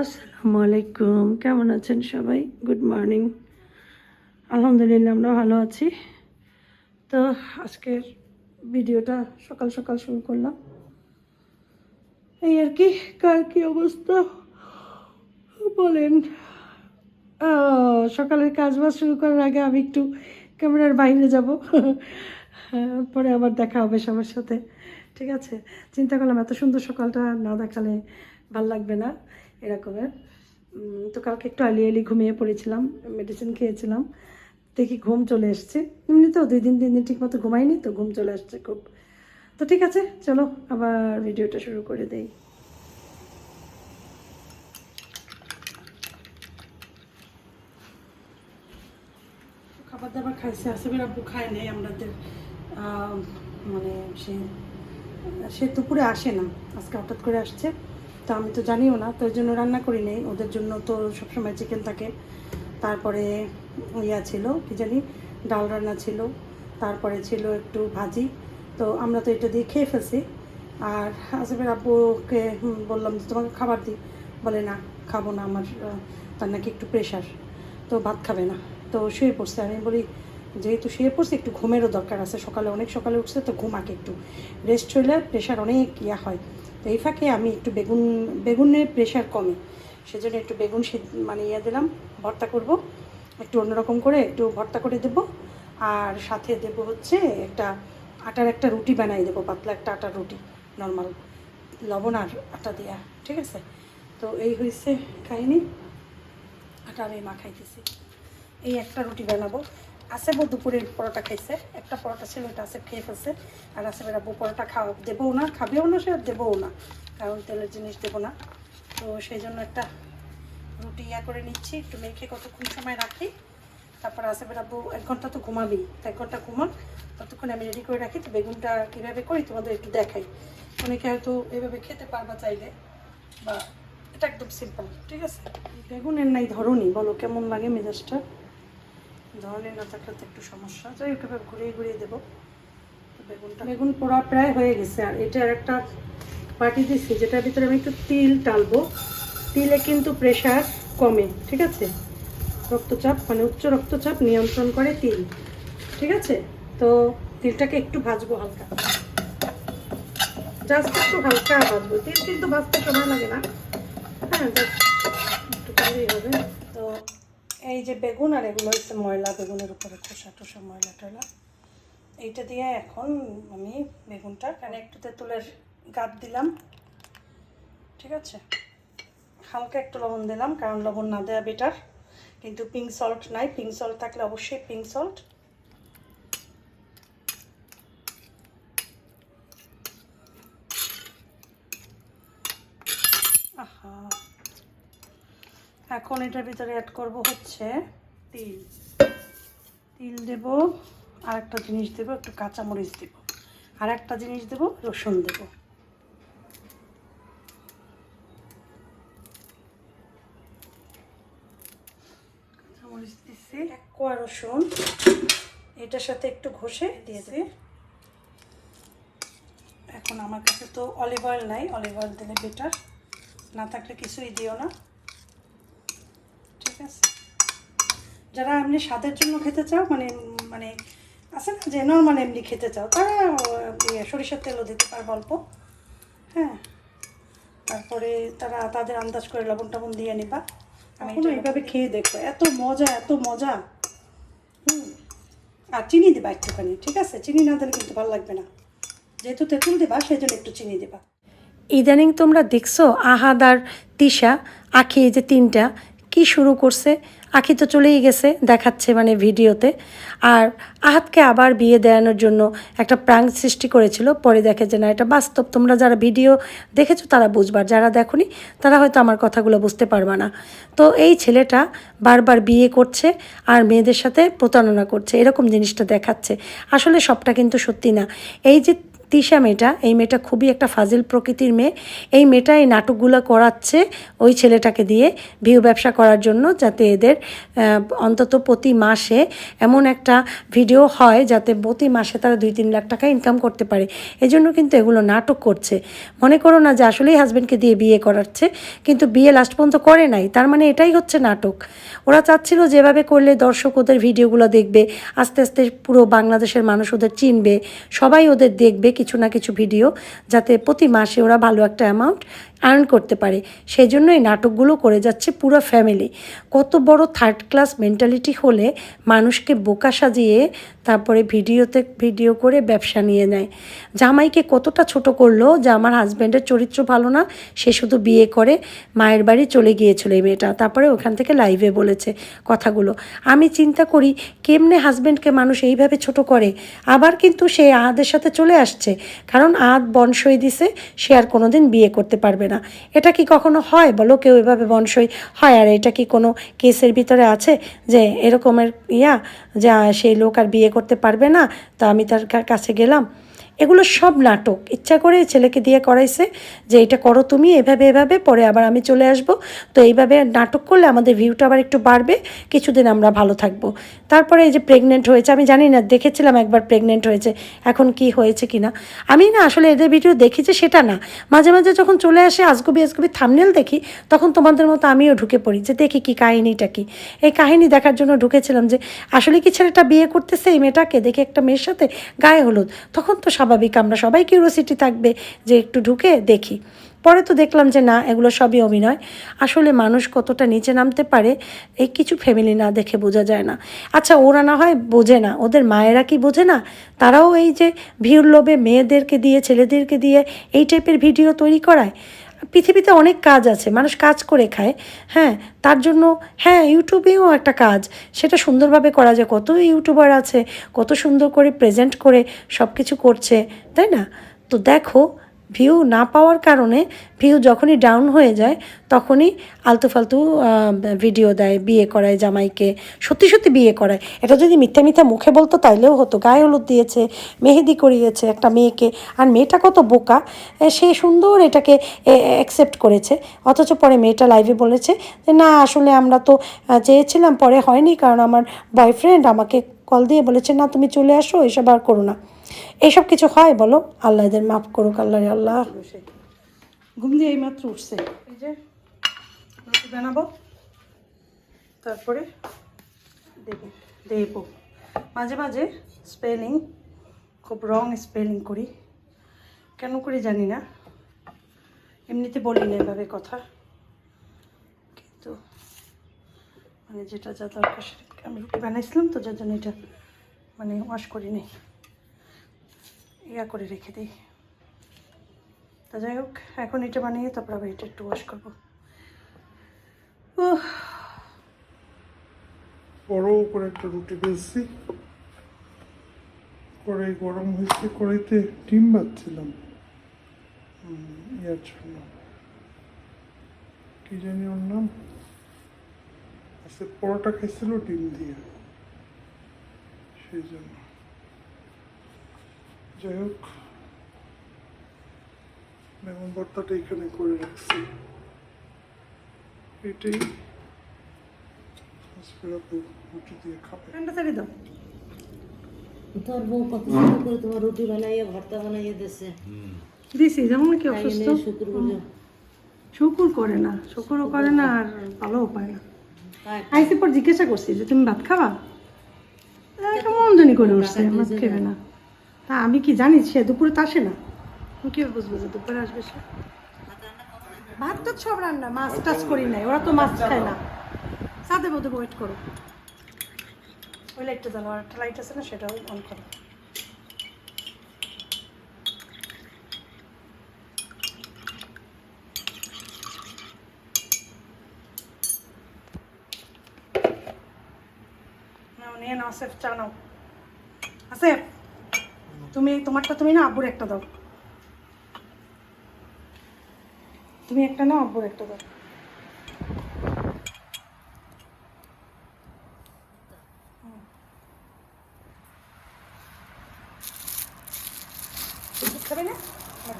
আসসালামু আলাইকুম কেমন আছেন সবাই? গুড মর্নিং আলহামদুলিল্লাহ, আমরা ভালো আছি। তো আজকের ভিডিওটা সকাল সকাল শুরু করলাম। এই আর কি, কার কি অবস্থা? বলেন। সকালের কাজ বাজ শুরু করার আগে আমি একটু ক্যামেরার বাইরে যাব। পরে আবার দেখা হবে সবার সাথে। ঠিক আছে? চিন্তা করলাম, এত সুন্দর সকালটা না দেখালে ভালো লাগবে না। এরকমের। তো কালকে একটু আলি আলি ঘুমিয়ে পড়েছিলাম মেডিসিন খেয়েছিলাম। দেখি ঘুম চলে এসছে। এমনি তো দুই দিন, তিন দিন ঠিক মতো ঘুমাইনি তো ঘুম চলে আসছে খুব। তো ঠিক আছে, চলো আবার ভিডিওটা শুরু করে দেই। খাবার দাবার খাইছে আসিফের আব্বু খায় নেই, আমাদের মানে সে সে দুপুরে আসে না, আজকে হঠাৎ করে আসছে। তো আমি তো জানিও না, তো ওই জন্য রান্না করি নেই। ওদের জন্য তো সবসময় চিকেন থাকে। তারপরে ইয়া ছিল, কি জানি, ডাল রান্না ছিল। তারপরে ছিল একটু ভাজি। তো আমরা তো এটা দিয়ে খেয়ে ফেলছি। আর আসিফের আব্বুকে বললাম যে, তোমাকে খাবার দিই। বলে, না, খাব না আমার তার নাকি একটু প্রেশার তো ভাত খাবে না। তো শুয়ে পড়ছে। আমি বলি, যেহেতু শুয়ে পড়ছে, একটু ঘুমেরও দরকার আছে। সকালে অনেক সকালে উঠছে, তো ঘুমাকে একটু। রেস্ট হইলে প্রেশার অনেক ইয়া হয়। তো এই ফাঁকে আমি একটু বেগুন, বেগুনের প্রেশার কমে। সেজন্য একটু বেগুন মানে ইয়ে দিলাম, ভর্তা করব। একটু অন্যরকম করে একটু ভর্তা করে দেব। আর সাথে দেব হচ্ছে একটা আটার একটা রুটি বানাই দেবো, পাতলা একটা আটার রুটি নর্মাল লবণ আর আটা দেওয়া ঠিক আছে? তো এই হয়েছে কাহিনি। আটা আমি মাখাইতেছি। এই একটা রুটি বানাবো। আসেবও দুপুরের পরোটা খাইছে। একটা পরোটা ছিল ওটা আসেব খেয়ে ফেলছে। আর আসেবের আব্বু পরোটা খাওয়া, দেবও না, খাবেও না, সে দেবও না। কারণ তেলের জিনিস দেবো না। তো সেই জন্য একটা রুটি ইয়া করে নিচ্ছি, একটু মেখে কতক্ষণ সময় রাখি। তারপর আসেবের আব্বু এক ঘণ্টা তো ঘুমাবেই এক ঘণ্টা ঘুমান ততক্ষণ আমি রেডি করে রাখি, তো বেগুনটা কীভাবে করি তোমাদের একটু দেখাই। অনেকে হয়তো এভাবে খেতে পারবা চাইলে, বা এটা একদম সিম্পল ঠিক আছে? বেগুনের নাই ধরনই বলো কেমন লাগে মেজাজটা? ধরনের না থাকলে তো একটু সমস্যা। যাই হোক, এবার ঘুরিয়ে ঘুরিয়ে দেবো। বেগুনটা বেগুন পোড়া প্রায় হয়ে গেছে। আর এটা আর একটা পাটি দিচ্ছি যেটার ভিতরে আমি একটু তিল টালবো। তিলে কিন্তু প্রেশার কমে, ঠিক আছে? রক্তচাপ মানে উচ্চ রক্তচাপ নিয়ন্ত্রণ করে তিল, ঠিক আছে? তো তিলটাকে একটু ভাজবো হালকা। জাস্ট একটু হালকা ভাজবো। তিল কিন্তু ভাজতে সময় লাগে না। হ্যাঁ just একটু হবে। এই যে বেগুন আর এগুলো হচ্ছে ময়লা, বেগুনের উপরে খোসা টোসা, ময়লা টয়লা। এইটা দিয়ে এখন আমি বেগুনটা এখানে একটু তেঁতুলের গাপ দিলাম। ঠিক আছে? হালকা একটু লবণ দিলাম, কারণ লবণ না দেওয়া বেটার কিন্তু পিঙ্ক সল্ট নাই। পিঙ্ক সল্ট থাকলে অবশ্যই পিঙ্ক সল্ট এখন এটার ভিতরে অ্যাড করব হচ্ছে তিল। তিল দেব আর একটা জিনিস দেব, একটু কাঁচামরিচ দেব। আর একটা জিনিস দেব, রসুন দেব। কাঁচামরিচ দিচ্ছি এক কোয়া রসুন। এটার সাথে একটু ঘষে দিয়ে দেবে এখন আমার কাছে তো অলিভ অয়েল নাই অলিভ অয়েল দিলে বেটার না থাকলে কিছুই দিও না। ঠিক আছে? যারা এমনি স্বাদের জন্য খেতে চাও মানে মানে আছে না যে নর্মাল এমনি খেতে চাও তারা সরিষার তেলও দিতে পারবে অল্প হ্যাঁ? তারপরে তারা তাদের আন্দাজ করে লবণ টবণ দিয়ে নিবা। এখনও এইভাবে খেয়ে দেখো এত মজা এত মজা। হুম। আর চিনি দিবা একটুখানি ঠিক আছে? চিনি না দিলে কিন্তু ভালো লাগবে না। যেহেতু তেঁতুল দেবা সেই জন্য একটু চিনি দেবা। ইদানিং তোমরা দেখছ আহাদ আর তিশা আখি এই যে তিনটা কি শুরু করছে? আখি তো চলেই গেছে দেখাচ্ছে মানে ভিডিওতে। আর আহাতকে আবার বিয়ে দেওয়ানোর জন্য একটা প্রাঙ্ক সৃষ্টি করেছিল। পরে দেখে যে না, এটা বাস্তব। তোমরা যারা ভিডিও দেখেছ তারা বুঝবার। যারা দেখোনি, তারা হয়তো আমার কথাগুলো বুঝতে পারবে না। তো এই ছেলেটা বারবার বিয়ে করছে আর মেয়েদের সাথে প্রতারণা করছে। এরকম জিনিসটা দেখাচ্ছে। আসলে সবটা কিন্তু সত্যি না। এই যে তিশা মেয়েটা, এই মেয়েটা খুবই একটা ফাজিল প্রকৃতির মেয়ে। এই মেয়েটা এই নাটকগুলো করাচ্ছে ওই ছেলেটাকে দিয়ে ভিউ ব্যবসা করার জন্য যাতে এদের অন্তত প্রতি মাসে এমন একটা ভিডিও হয় যাতে প্রতি মাসে তারা দুই তিন লাখ টাকা ইনকাম করতে পারে। এই জন্য কিন্তু এগুলো নাটক করছে। মনে করো না যে আসলেই হাজব্যান্ডকে দিয়ে বিয়ে করাচ্ছে, কিন্তু বিয়ে লাস্ট পর্যন্ত করে নাই। তার মানে এটাই হচ্ছে নাটক। ওরা চাচ্ছিল যেভাবে করলে দর্শক ওদের ভিডিওগুলো দেখবে, আস্তে আস্তে পুরো বাংলাদেশের মানুষ ওদের চিনবে, সবাই ওদের দেখবে। কিছু না কিছু ভিডিও যাতে প্রতি মাসে ওরা ভালো একটা অ্যামাউন্ট আর্ন করতে পারে। সেই জন্য এই নাটকগুলো করে যাচ্ছে পুরো ফ্যামিলি কত বড় থার্ড ক্লাস মেন্টালিটি হলে মানুষকে বোকা সাজিয়ে তারপরে ভিডিওতে, ভিডিও করে ব্যবসা নিয়ে নেয়। জামাইকে কতটা ছোট করল যে আমার হাজব্যান্ডের চরিত্র ভালো না, সে শুধু বিয়ে করে মায়ের বাড়ি চলে গিয়েছিল এই মেয়েটা। তারপরে ওখান থেকে লাইভে বলেছে কথাগুলো। আমি চিন্তা করি, কেমনে হাজব্যান্ডকে মানুষ এইভাবে ছোট করে? আবার কিন্তু সে আহাদের সাথে চলে আসছে, কারণ আহাদ বনসই দিছে, সে আর কোনোদিন বিয়ে করতে পারবে না। এটা কি কখনো হয়? বলো, কেউ এভাবে বনসই হয়? আর এটা কি কোনো কেসের ভিতরে আছে যে এরকমের ইয়া, যে সেই লোক আর বিয়ে করতে পারবে না তা আমি তার কাছে গেলাম। এগুলো সব নাটক। ইচ্ছা করে ছেলেকে দিয়ে করাইছে যে, এটা করো তুমি, এভাবে এভাবে, পরে আবার আমি চলে আসব। তো এইভাবে নাটক করলে আমাদের ভিউটা আবার একটু বাড়বে, কিছুদিন আমরা ভালো থাকব। তারপরে এই যে প্রেগনেন্ট হয়েছে, আমি জানি না, দেখেছিলাম একবার প্রেগনেন্ট হয়েছে, এখন কি হয়েছে কি না আমি না আসলে এদের ভিডিও দেখি যে সেটা না। মাঝে মাঝে যখন চলে আসে আজগুবি আজগুবি থামনেল দেখি, তখন তোমাদের মতো আমিও ঢুকে পড়ি যে, দেখি কি কাহিনীটা কি? এই কাহিনী দেখার জন্য ঢুকেছিলাম যে, আসলে কি ছেলেটা বিয়ে করতেছে এই মেয়েটাকে? দেখে একটা মেয়ের সাথে গায়ে হলুদ। তখন তো স্বাভাবিক, আমরা সবাই কিউরিয়াসিটি থাকবে যে একটু ঢুকে দেখি। পরে তো দেখলাম যে না, এগুলো সবই অভিনয়। আসলে মানুষ কতটা নিচে নামতে পারে এই কিছু ফ্যামিলি না দেখে বোঝা যায় না। আচ্ছা ওরা না হয় বোঝে না, ওদের মায়েরা কি বোঝে না? তারাও এই যে ভিড় লোভে মেয়েদেরকে দিয়ে, ছেলেদেরকে দিয়ে এই টাইপের ভিডিও তৈরি করায়। পৃথিবীতে অনেক কাজ আছে, মানুষ কাজ করে খায় হ্যাঁ তার জন্য হ্যাঁ ইউটিউবেও একটা কাজ, সেটা সুন্দরভাবে করা যায়, কত ইউটিউবার আছে, কত সুন্দর করে প্রেজেন্ট করে সব কিছু করছে, তাই না? তো দেখো ভিউ না পাওয়ার কারণে ভিউ যখনই ডাউন হয়ে যায়, তখনই আলতু ফালতু ভিডিও দেয়, বিয়ে করায়, জামাইকে সত্যি সত্যি বিয়ে করায়। এটা যদি মিথ্যা মিথ্যা মুখে বলতো, তাইলেও হতো। গায়ে হলুদ দিয়েছে, মেহেদি করিয়েছে একটা মেয়েকে। আর মেয়েটা কত বোকা সে সুন্দর এটাকে অ্যাকসেপ্ট করেছে। অথচ পরে মেয়েটা লাইভে বলেছে যে, না, আসলে আমরা তো চেয়েছিলাম, পরে হয়নি। কারণ আমার বয়ফ্রেন্ড আমাকে কল দিয়ে বলেছে, না, তুমি চলে আসো, এসব আর করো না। এইসব কিছু হয়, বলো? আল্লাহ এদের মাফ করুক, আল্লাহ আল্লাহ। ঘুম দিয়ে এইমাত্র উঠছে। এই যে, রুটি বানাবো। তারপরে দেব দেব। মাঝে মাঝে স্পেলিং খুব রং স্পেলিং করি। কেন করি জানি না। এমনিতে বলি না এভাবে কথা। কিন্তু মানে যেটা যা দরকার সেটা আমি রুটি বানাইছিলাম তো, যার জন্য এটা মানে ওয়াশ করি নি ইয়া করে রেখে দিই। তা যাই হোক, এখন এটা বানিয়ে তারপর আবার এটা একটু ওয়াশ করব। বড় করে একটা রুটি বেশি কড়াই গরম হয়েছে, কড়াইতে ডিম বাচ্ছিলাম ইয়ার জন্য। কি জানি ওর নাম? আজকে পরোটা খাইছিল ডিম দিয়ে। সেই জন্য। যাই হোক বেগুন ভর্তাটা এখানে করে রাখছি। এটাই রুটি দিয়ে খাবে। ঠান্ডা ছেড়ে দাও। তোর বউ কত সুন্দর করে তোমার রুটি বানাইয়ে ভর্তা বানাইয়ে দিছে। দিছি যেমন কি অসুস্থ? শুক্র শুকুর করে না শুকুরও করে না আর ভালোও পায় না। আইসি পর জিজ্ঞাসা করছি যে তুমি ভাত খাবা? তা কেমন জানি করে উঠছে ভাত খেবে না। তা আমি কি জানি, সে দুপুরে তো আসে না। আমি কীভাবে বুঝব যে দুপুরে আসবে সে? ভাত তো সব রান্না, মাছ টাছ করি নাই, ওরা তো মাছ খায় না। সাথে মধ্যে ওয়েট করো। ওই লাইটটা জানো আর একটা লাইট আছে না, সেটাও অন করো। নাও, নিয়ে নাও আসেফ চা নাও। আসেফ তুমি, তোমারটা তুমি না, আব্বুর একটা দাও। তুমি একটা না আব্বুর একটা দাও। খাবে না?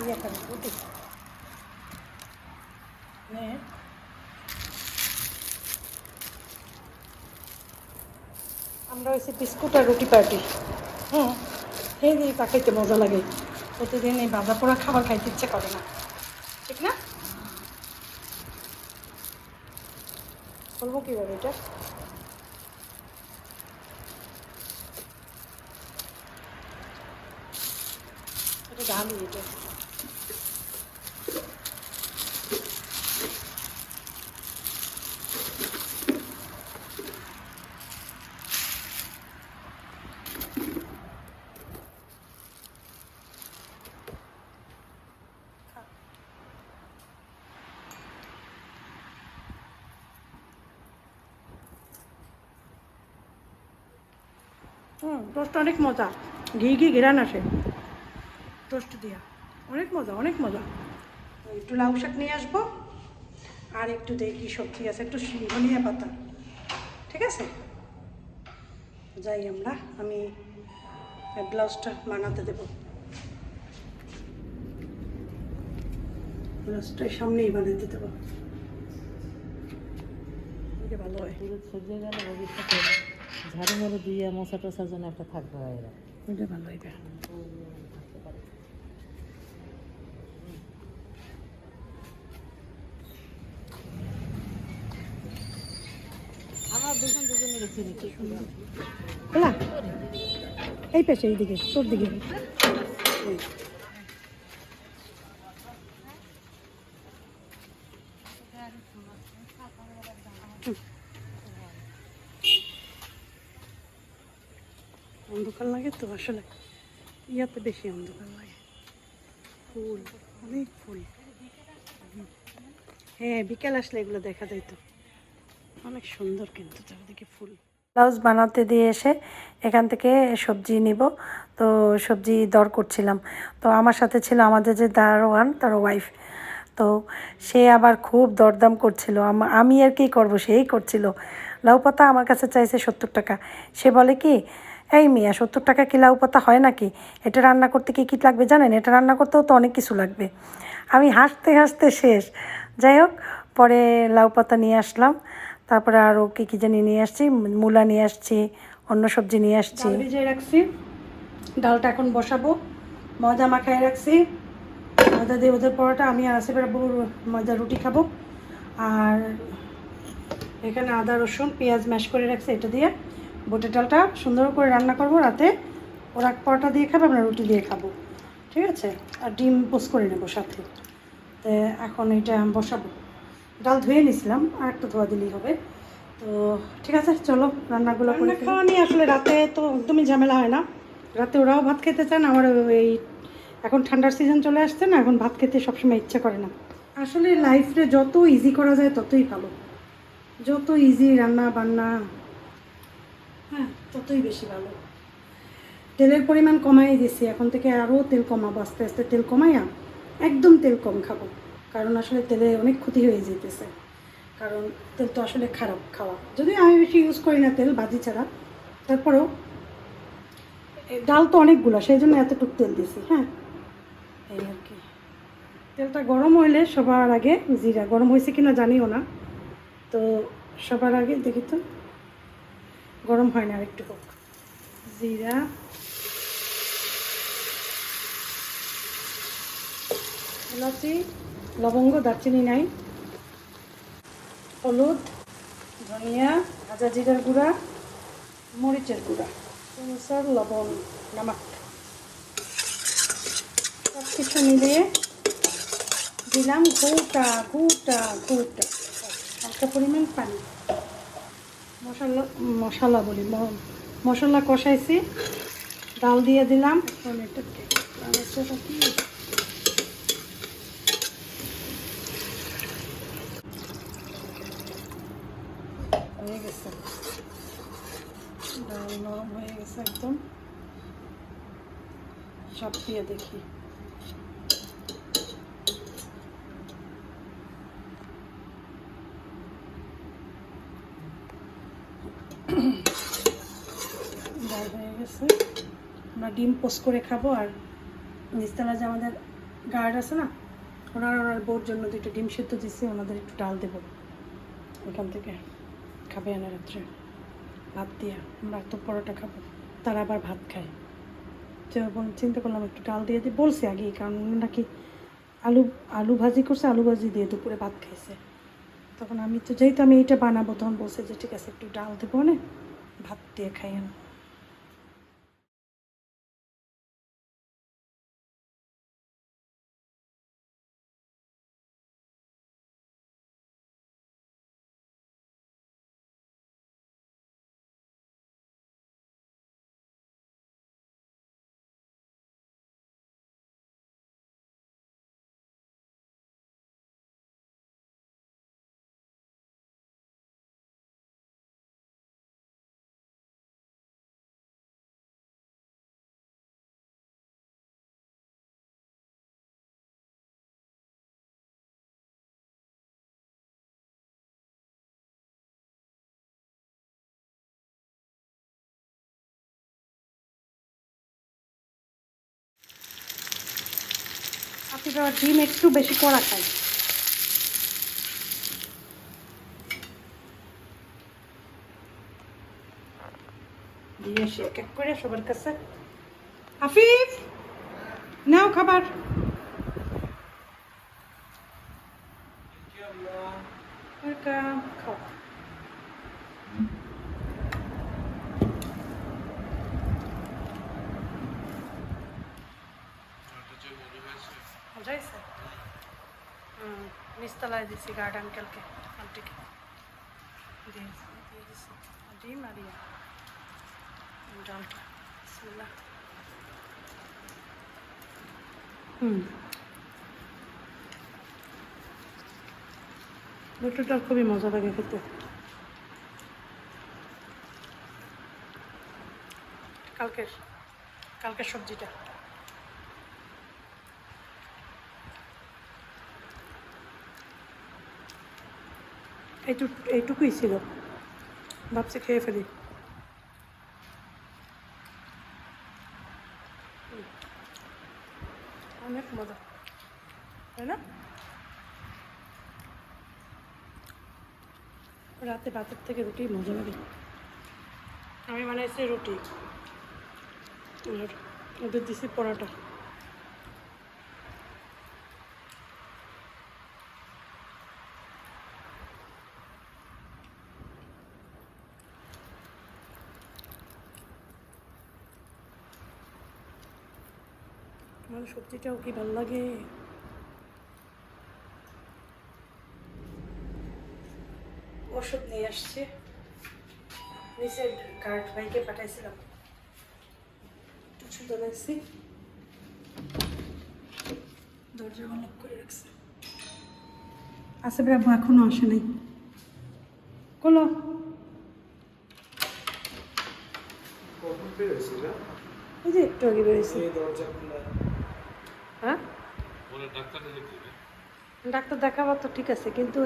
ইয়ে খাবে, রুটি। নে। আমরা হয়েছে বিস্কুট আর রুটি পার্টি। হুম। এই তা খাইতে মজা লাগে। প্রতিদিন এই ভাজা পোড়া খাবার খাইতে ইচ্ছে করে না। ঠিক না? বলব কীভাবে এটা? এটা ডালি এটা টোস্ট অনেক মজা। ঘি ঘি ঘেরান আসে টোস্ট দিয়া। অনেক মজা অনেক মজা। একটু লাউ শাক নিয়ে আসব, আর একটু দেখি সবজি আছে, একটু ধনিয়া পাতা। ঠিক আছে? যাই আমরা, আমি ব্লাউজটা বানাতে দেবো। ব্লাউজটা সামনেই বানাতে দেবো। ভালো হয়। ঝাড়ু মারু দিয়ে মশা টসার জন্য একটা থাকবে এরা। এটা ভালো সুন্দর। এই পেছে এইদিকে তোর দিকে। হুম। অন্ধকার লাগে তো, আসলে ইয়াতে বেশি অন্ধকার লাগে। ফুল, অনেক ফুল। হ্যাঁ বিকেল আসলে এগুলো দেখা যায় তো। অনেক সুন্দর কিন্তু চারিদিকে ফুল। ব্লাউজ বানাতে দিয়ে এসে এখান থেকে সবজি নিব। তো সবজি দর করছিলাম। তো আমার সাথে ছিল আমাদের যে দারোয়ান, তার ওয়াইফ তো সে আবার খুব দরদাম করছিল। আমি আর কি করব? সেই করছিল। লাউ পাতা আমার কাছে চাইছে সত্তর টাকা। সে বলে কি এই মিয়া, সত্তর টাকা কি লাউ পাতা হয় নাকি? এটা রান্না করতে কি কী লাগবে জানেন? এটা রান্না করতেও তো অনেক কিছু লাগবে। আমি হাসতে হাসতে শেষ। যাই হোক, পরে লাউ পাতা নিয়ে আসলাম। তারপরে আরও কী কী জানি নিয়ে আসছি। মূলা নিয়ে আসছি, অন্য সবজি নিয়ে আসছি। ভিজিয়ে রাখছি। ডালটা এখন বসাবো। ময়দা মাখায় রাখছি। ময়দা দিয়ে ওদের পরোটা আমি আর বেড়াবো ময়দা রুটি খাব। আর এখানে আদা রসুন পেঁয়াজ ম্যাশ করে রাখছি এটা দিয়ে। বুটের ডালটা সুন্দর করে রান্না করব রাতে। ওরা পরোটা দিয়ে খাবে আমরা রুটি দিয়ে খাব। ঠিক আছে? আর ডিম পোস্ট করে নেব সাথে। তো এখন এটা বসাবো। ডাল ধুয়ে নিছিলাম আর একটু ধোয়া দিলেই হবে। তো ঠিক আছে চলো রান্নাগুলো করে খাওয়া নিয়ে আসলে রাতে তো একদমই ঝামেলা হয় না। রাতে ওরাও ভাত খেতে চান আমার এই এখন ঠান্ডার সিজন চলে আসছে না এখন ভাত খেতে সবসময় ইচ্ছা করে না। আসলে লাইফে যত ইজি করা যায় ততই ভালো। যত ইজি রান্না বান্না হ্যাঁ ততই বেশি ভালো। তেলের পরিমাণ কমাই দিছি এখন থেকে আরও তেল কমাবো, আস্তে আস্তে তেল কমাইয়া একদম তেল কম খাব। কারণ আসলে তেলে অনেক ক্ষতি হয়ে যেতেছে। কারণ তেল তো আসলে খারাপ খাওয়া। যদি আমি বেশি ইউজ করি না তেল, ভাজি ছাড়া। তারপরেও ডাল তো অনেকগুলো, সেই জন্য এতটুকু তেল দিছি হ্যাঁ। এই আর কি। তেলটা গরম হইলে সবার আগে, জিরা গরম হয়েছে কিনা জানিও না। তো সবার আগে দেখি তো। গরম হয় না আরেকটু হোক। জিরা। এলাচি, লবঙ্গ, দারচিনি নাই। হলুদ, ধনিয়া, ভাজা জিরার গুঁড়া, মরিচের গুঁড়া সর লবণ নামাক। সব কিছু মিলিয়ে দিলাম গোটা গোটা গোটা। হালকা পরিমাণ পানি। মশলা মশলা বলি মশলা কষাইছি, ডাল দিয়ে দিলাম। এখন হয়ে গেছে। ডাল নরম হয়ে গেছে একদম। সব দিয়ে দেখি ডাল হয়ে গেছে আমরা ডিম পোস্ট করে খাব আর নিচতলা যে আমাদের গার্ড আছে না, ওনার ওনার বউর জন্য দুটো ডিম সেদ্ধ দিচ্ছি ওনাদের একটু ডাল দেবো। ওখান থেকে খাবে না রাত্রে। ভাত দিয়ে আমরা তো পরোটা খাব, তারা আবার ভাত খায়। তো চিন্তা করলাম একটু ডাল দিয়ে দিই বলছি আগে কারণ নাকি আলু আলু ভাজি করছে, আলু ভাজি দিয়ে দুপুরে ভাত খাইছে। তখন আমি তো যেহেতু আমি এইটা বানাবো, তখন বলছে যে ঠিক আছে, একটু ডাল দেবো না ভাত দিয়ে খাই আমি আর ডিম একটু বেশি কড়া খাই। দিয়ে শেক করে সবার কাছে। হাফিজ নাও খাবার ওয়েলকাম খাও মজা হয়েছে হুম নিচতলায় দিছি গার্ড আঙ্কেলকে আন্টিকে দিয়েছি দিয়ে দিছি ডিম আর ইয়ে ডালটা বিসমিল্লাহ। হুম। রুটিটা খুবই মজা লাগে খেতে। কালকের কালকের সবজিটা। এইটুক এইটুকুই ছিল। ভাবছি খেয়ে ফেলি। অনেক মজা। তাই না? রাতে ভাতের থেকে রুটি মজা লাগে। আমি বানাইছি রুটি। ওদের দিছি পরোটা। আমার সবজিটাও কি ভালো লাগে? ওষুধ নিয়ে আসছে। নিচে কার্ড ভাইকে পাঠাইছিলাম। ওষুধ আনাইছি দরজা লক করে রাখছে। আসে ব্রাভ্য এখনও আসে নাই। কলো। এই যে একটু আগে বেরিয়েছি দরজা খোলা। ডাক্তার দেখাবো তো ঠিক আছে কিন্তু